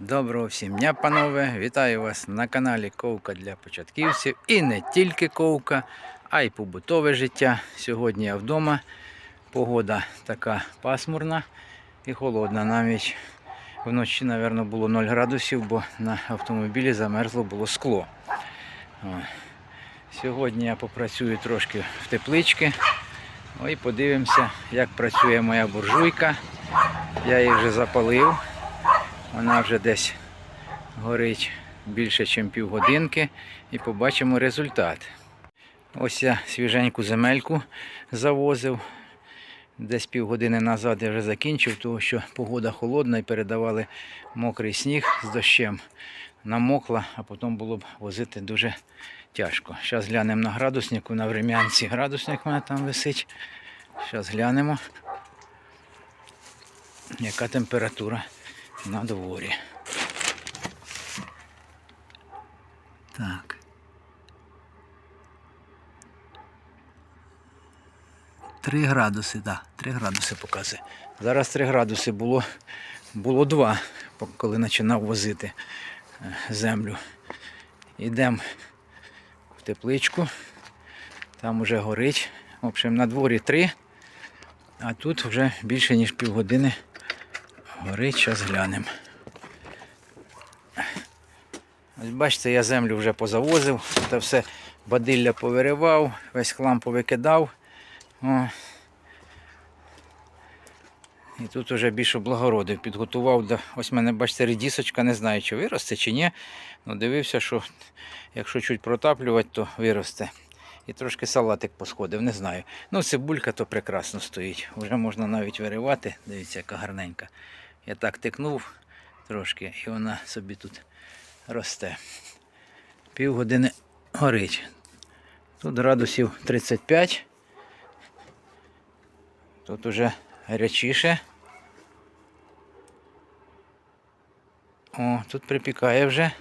Доброго всім дня, панове! Вітаю вас на каналі Ковка для початківців. І не тільки ковка, а й побутове життя. Сьогодні я вдома. Погода така пасмурна і холодна. Навіть вночі, мабуть, було 0 градусів, бо на автомобілі замерзло було скло. Сьогодні я попрацюю трошки в теплички. О, і подивимося, як працює моя буржуйка. Я її вже запалив. Вона вже десь горить більше, ніж півгодинки, і побачимо результат. Ось я свіженьку земельку завозив. Десь півгодини назад я вже закінчив, тому що погода холодна і передавали мокрий сніг з дощем. Намокла, а потім було б возити дуже тяжко. Зараз глянемо на градуснику, на врем'янці градусник у мене там висить. Зараз глянемо, яка температура на дворі. Так. Три градуси, так, да, 3 градуси показує. Зараз 3 градуси було, було 2, коли починав возити е, землю. Йдемо в тепличку, там вже горить. В общем, на дворі 3, а тут вже більше ніж півгодини горить, зараз глянемо. Бачите, я землю вже позавозив, це все бадилля повиривав, весь хлам повикидав. О. І тут вже більше благородив, підготував. До... Ось мене, бачите, редісочка, не знаю, чи виросте, чи ні. Ну, дивився, що якщо чуть протаплювати, то виросте. І трошки салатик посходив, не знаю. Ну, цибулька то прекрасно стоїть. Вже можна навіть виривати. Дивіться, яка гарненька. Я так тикнув трошки, і вона собі тут росте. Півгодини горить. Тут градусів 35. Тут уже гарячіше. О, тут припікає вже.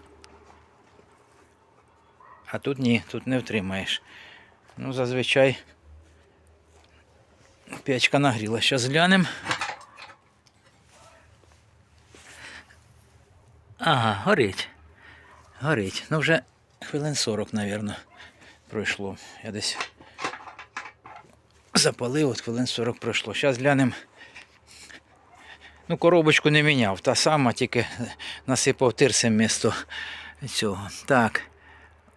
А тут ні, тут не втримаєш. Ну, зазвичай печка нагріла. Зараз глянемо. Ага, горить. Горить. Ну вже хвилин 40, мабуть, пройшло. Я десь запалив, от хвилин 40 пройшло. Зараз глянемо. Ну, коробочку не міняв, та сама, тільки насипав тирсом місто цього. Так.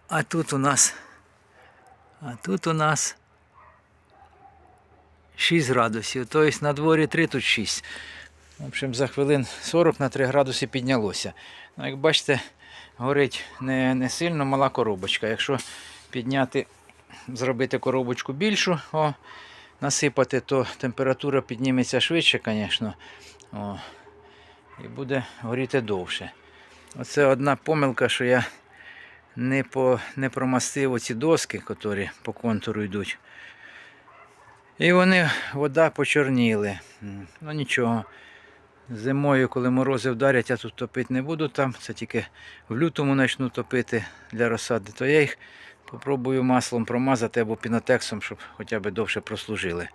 А тут у нас. А тут у нас 6 градусів. Тобто на дворі 3, тут 6. В общем, за хвилин 40 на 3 градуси піднялося. Ну, як бачите, горить не, не сильно мала коробочка. Якщо підняти, зробити коробочку більшу, о, насипати, то температура підніметься швидше, звісно. О, і буде горіти довше. Оце одна помилка, що я не, по, не промастив оці доски, які по контуру йдуть. І вони, вода почорніли. Ну нічого. Зимою, коли морози вдарять, я тут топити не буду там. Це тільки в лютому почну топити для розсади, то я їх попробую маслом промазати або пінотексом, щоб хоча б довше прослужили.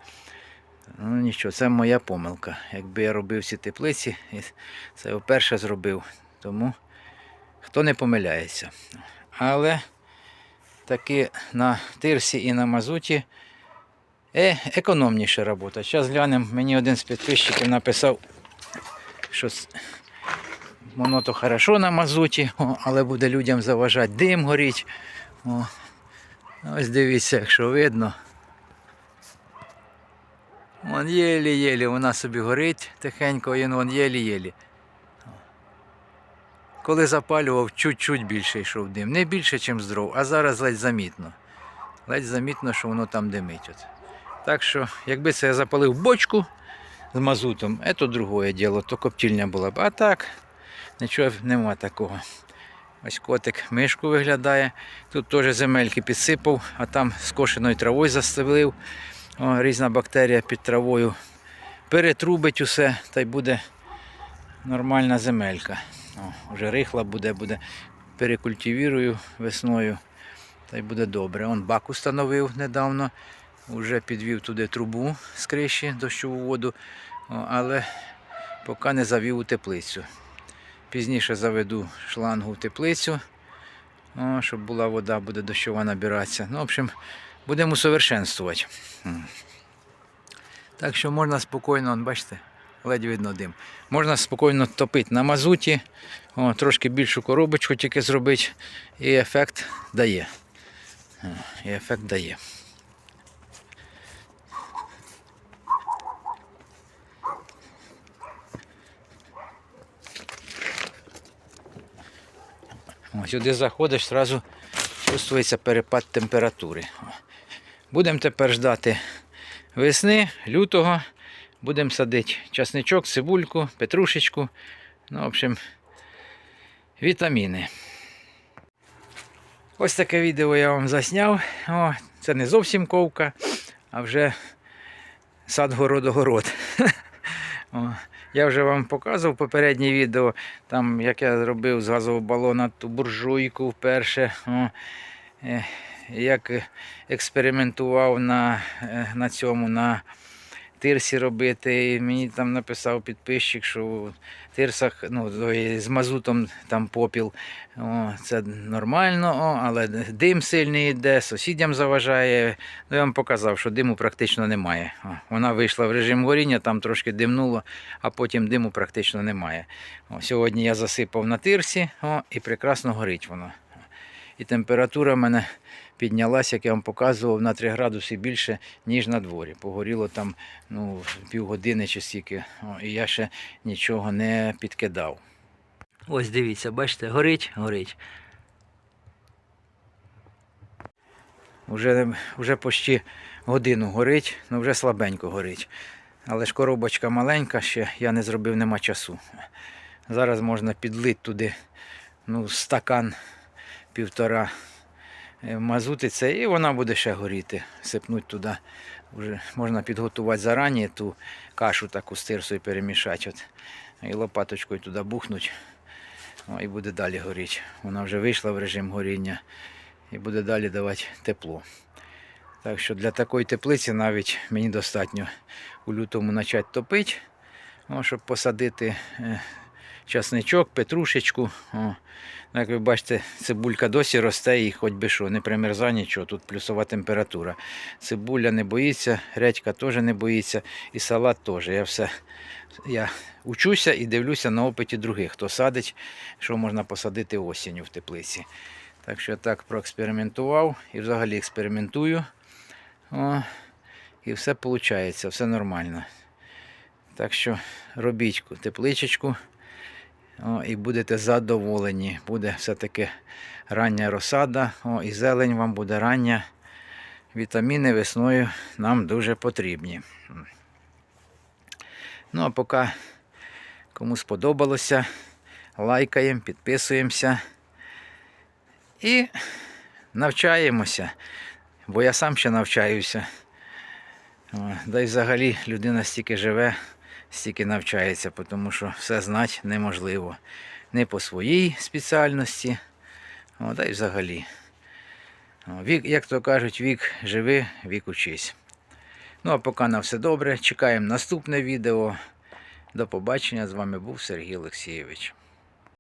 Ну нічого, це моя помилка. Якби я робив ці теплиці, це вперше зробив. Тому хто не помиляється. Але таки на тирсі і на мазуті е, економніша робота. Зараз глянемо, мені один з підписчиків написав, що воно то хорошо на мазуті, але буде людям заважати дим горіть. О. Ось дивіться, якщо видно. Вон єлі-єлі, вона собі горить тихенько, вон єлі-єлі. Коли запалював, чуть-чуть більше йшов дим. Не більше, ніж дров, а зараз ледь замітно. Ледь замітно, що воно там димить. От. Так що, якби це я запалив бочку з мазутом, це другое діло, то коптільня була б. А так, нічого нема такого. Ось котик мишку виглядає. Тут теж земельки підсипав, а там скошеною травою заставив. О, різна бактерія під травою. Перетрубить усе, та й буде нормальна земелька. О, вже рихла буде, буде. Перекультивірую весною. Та й буде добре. Он бак установив недавно. Вже підвів туди трубу з криші, дощову воду, але поки не завів у теплицю. Пізніше заведу шлангу в теплицю, щоб була вода, буде дощова набиратися. Ну, в общем, будемо усовершенствувати. Так що можна спокійно, бачите, ледь видно дим. Можна спокійно топити на мазуті, о, трошки більшу коробочку тільки зробити, і ефект дає. І ефект дає. Сюди заходиш, одразу чувствується перепад температури. Будемо тепер ждати весни, лютого. Будемо садити часничок, цибульку, петрушечку. Ну, в общем, вітаміни. Ось таке відео я вам засняв. О, це не зовсім ковка, а вже сад город-огород. О, Я вже вам показував попереднє відео, там як я зробив з газового балона ту буржуйку вперше. О, е, як експериментував на, е, на цьому, на тирсі робити. Мені там написав підписчик, що в тирсах ну, з мазутом там попіл. О, це нормально, о, але дим сильний йде, сусідям заважає. Ну, я вам показав, що диму практично немає. О, вона вийшла в режим горіння, там трошки димнуло, а потім диму практично немає. О, сьогодні я засипав на тирсі о, і прекрасно горить воно. І температура в мене піднялася, як я вам показував, на 3 градуси більше, ніж на дворі. Погоріло там ну, півгодини чи стільки, і я ще нічого не підкидав. Ось дивіться, бачите, горить, горить. Уже, вже почти годину горить, ну вже слабенько горить. Але ж коробочка маленька ще, я не зробив, нема часу. Зараз можна підлити туди ну, стакан півтора е, мазути це, і вона буде ще горіти. Сипнуть туди. Вже можна підготувати зарані ту кашу таку з тирсою перемішати. От. І лопаточкою туди бухнуть. О, і буде далі горіти. Вона вже вийшла в режим горіння і буде далі давати тепло. Так що для такої теплиці навіть мені достатньо у лютому почати топити, щоб посадити е, часничок, петрушечку. О. Ну, Як ви бачите, цибулька досі росте і хоч би що, не примерзає нічого, тут плюсова температура. Цибуля не боїться, редька теж не боїться, і салат теж. Я все я учуся і дивлюся на опиті других, хто садить, що можна посадити осінню в теплиці. Так що я так проекспериментував і взагалі експериментую. О, і все виходить, все нормально. Так що робіть тепличечку. О, і будете задоволені. Буде все-таки рання розсада, о, і зелень вам буде рання. Вітаміни весною нам дуже потрібні. Ну а поки кому сподобалося, лайкаємо, підписуємося і навчаємося, бо я сам ще навчаюся. Да й взагалі людина стільки живе, стільки навчається, тому що все знати неможливо. Не по своїй спеціальності, та й взагалі. Вік, як то кажуть, вік живи, вік учись. Ну а поки на все добре. Чекаємо наступне відео. До побачення. З вами був Сергій Олексійович.